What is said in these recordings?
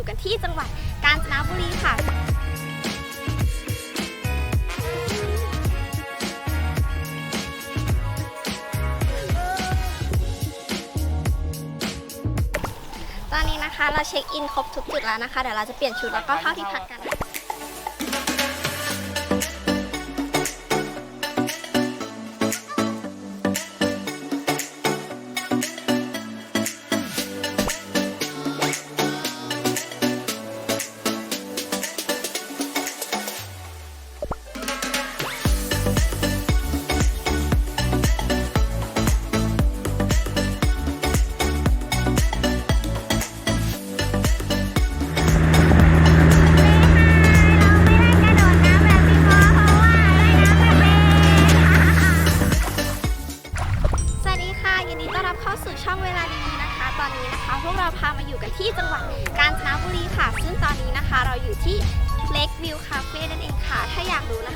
อยู่กันที่จังหวัดกาญจนบุรีค่ะ ตอนนี้นะคะเราเช็คอินครบทุกจุดแล้วนะคะ เดี๋ยวเราจะเปลี่ยนชุดแล้วก็เข้าที่พักกันส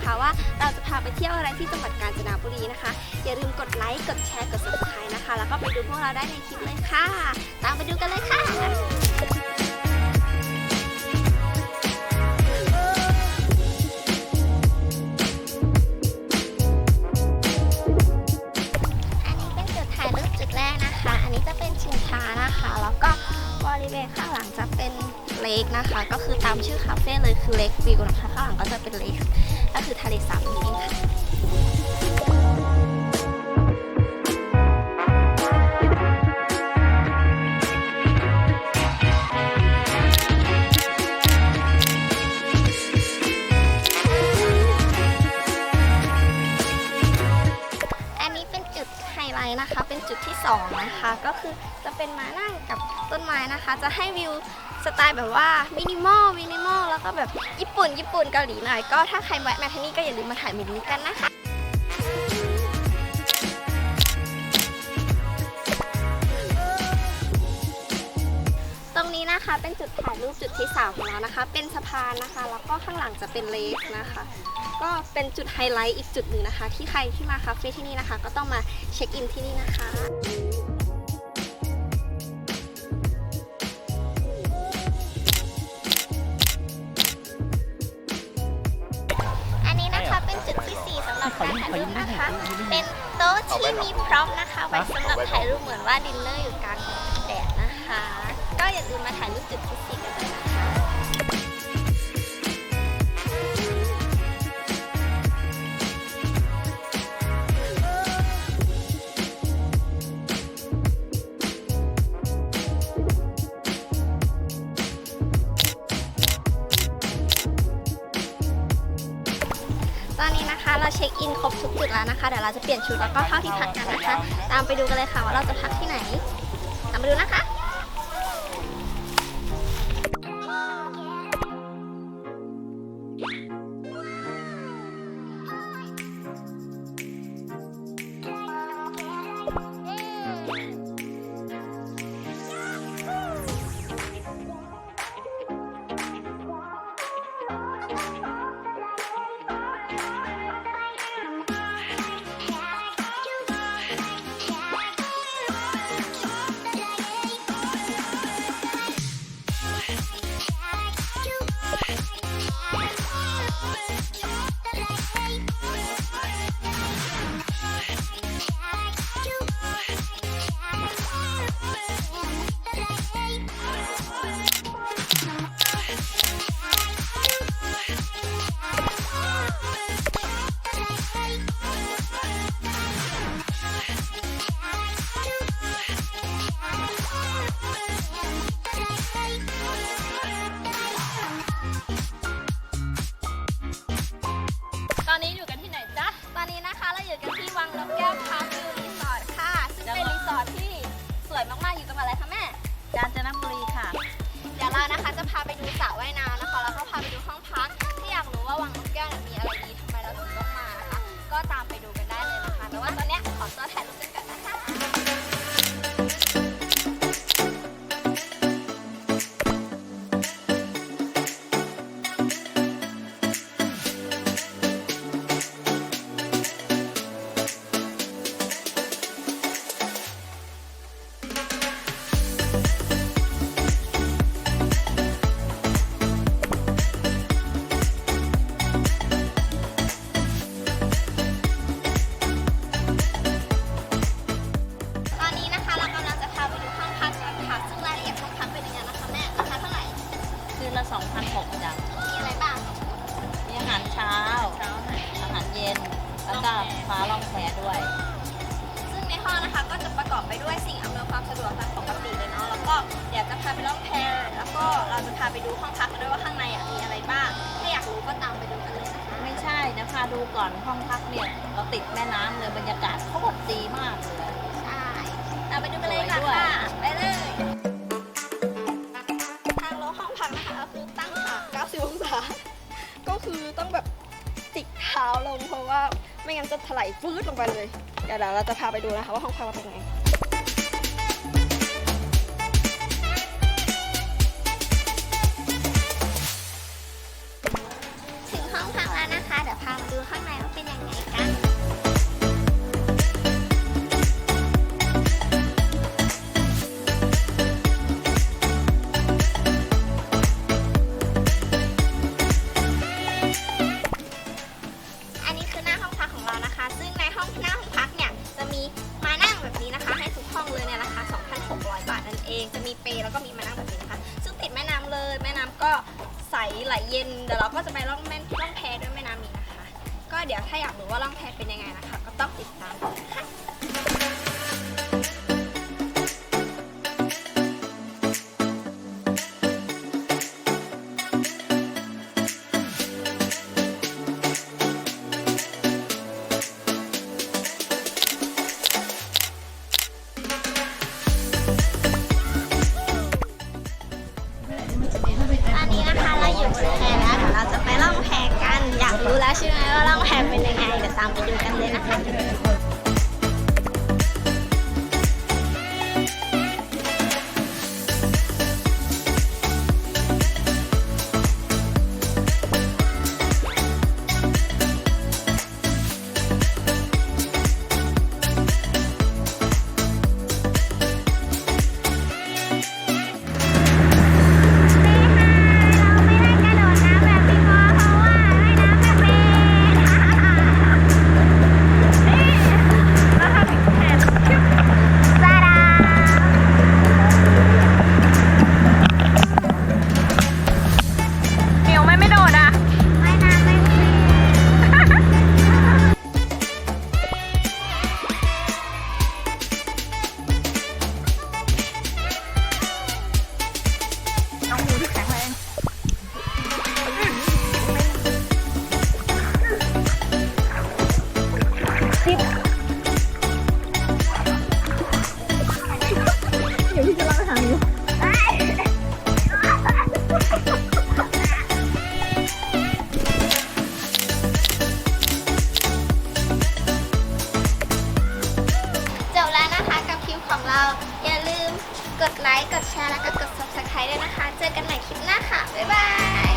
นะคะว่าเราจะพาไปเที่ยวอะไรที่จังหวัดกาญจนบุรีนะคะ อย่าลืมกดไลค์ กดแชร์ กด subscribe นะคะ แล้วก็ไปดูพวกเราได้ในคลิปเลยค่ะ ตามไปดูกันเลยค่ะอันนี้เป็นจุดถ่ายรูปจุดแรกนะคะอันนี้จะเป็นชิงช้านะคะแล้วก็บริเวณข้างหลังจะเป็นเลคนะคะ ก็คือตามชื่อคาเฟ่เลยคือเลควิวนะคะข้างหลังก็จะเป็นเลคก็ คือทะเลส ไฮไลท์นะคะ เป็นจุดที่สองนะคะ ก็คือจะเป็นมานั่งกับต้นไม้นะคะ จะให้วิวสไตล์แบบว่ามินิมอลมินิมอลแล้วก็แบบญี่ปุ่นญี่ปุ่นเกาหลีหน่อยก็ถ้าใครแวะมาที่นี่ก็อย่าลืมมาถ่ายมินิกันนะคะ เป็นจุดถ่ายรูปจุดที่สามของเรานะคะ เป็นสะพานนะคะ แล้วก็ข้างหลังจะเป็นเลคนะคะ ก็เป็นจุดไฮไลท์อีกจุดหนึ่งนะคะ ที่ใครที่มาคาเฟ่ที่นี่นะคะ ก็ต้องมาเช็คอินที่นี่นะคะอันนี้นะคะเป็นจุดที่สี่สำหรับการถ่ายรูปนะคะ เป็นโต๊ะที่มีพร็อพนะคะ ไว้สำหรับถ่ายรูปเหมือนว่าดินเนอร์อยู่กลาง เราเช็คอินครบทุกจุดแล้วนะคะ เดี๋ยวเราจะเปลี่ยนชุดแล้วก็เข้าที่พักกันนะคะ ตามไปดูกันเลยค่ะว่าเราจะพักที่ไหน ตามไปดูนะคะ ด้วยสิ่งอำนวยความสะดวกตามปกติเลยเนาะแล้วก็เดี๋ยวจะพาไปล่องแพแล้วก็เราจะพาไปดูห้องพักกันด้วยว่าข้างในอะมีอะไรบ้างถ้าอยากรู้ก็ตามไปดูกันเลยนะคะ ไม่ใช่นะพาดูก่อนห้องพักเนี่ยเราติดแม่น้ำเลยบรรยากาศโคตรดีมากเลย ใช่เราไปดูกันเลยดีกว่าสวยด้วย ค่ะไปเลยทางลงห้องพักนะคะก็คือตั้งฉาก90องศา ก็คือต้องแบบจิกเท้าลงเพราะว่าไม่งั้นจะถลายฟืดลงไปเลย เดี๋ยวเราจะพาไปดูนะคะว่าห้องพักเราเป็นไง ไหลเย็นเดี๋ยวเราก็จะไปล่องแม่ล่องแพด้วยแม่น้ำนี้นะคะ ก็เดี๋ยวถ้าอยากรู้ว่าล่องแพเป็นยังไงนะคะ ก็ต้องติดตามามไปดูกันเลยนะคะิบเดี๋ที่จะลองถาบแล้วนะคะกับคลิปของเรา อย่าลืมกดไลค์ กดแชร์ และก็กด subscribe ด้วยนะคะ เจอกันใหม่คลิปหน้าค่ะ บ๊ายบาย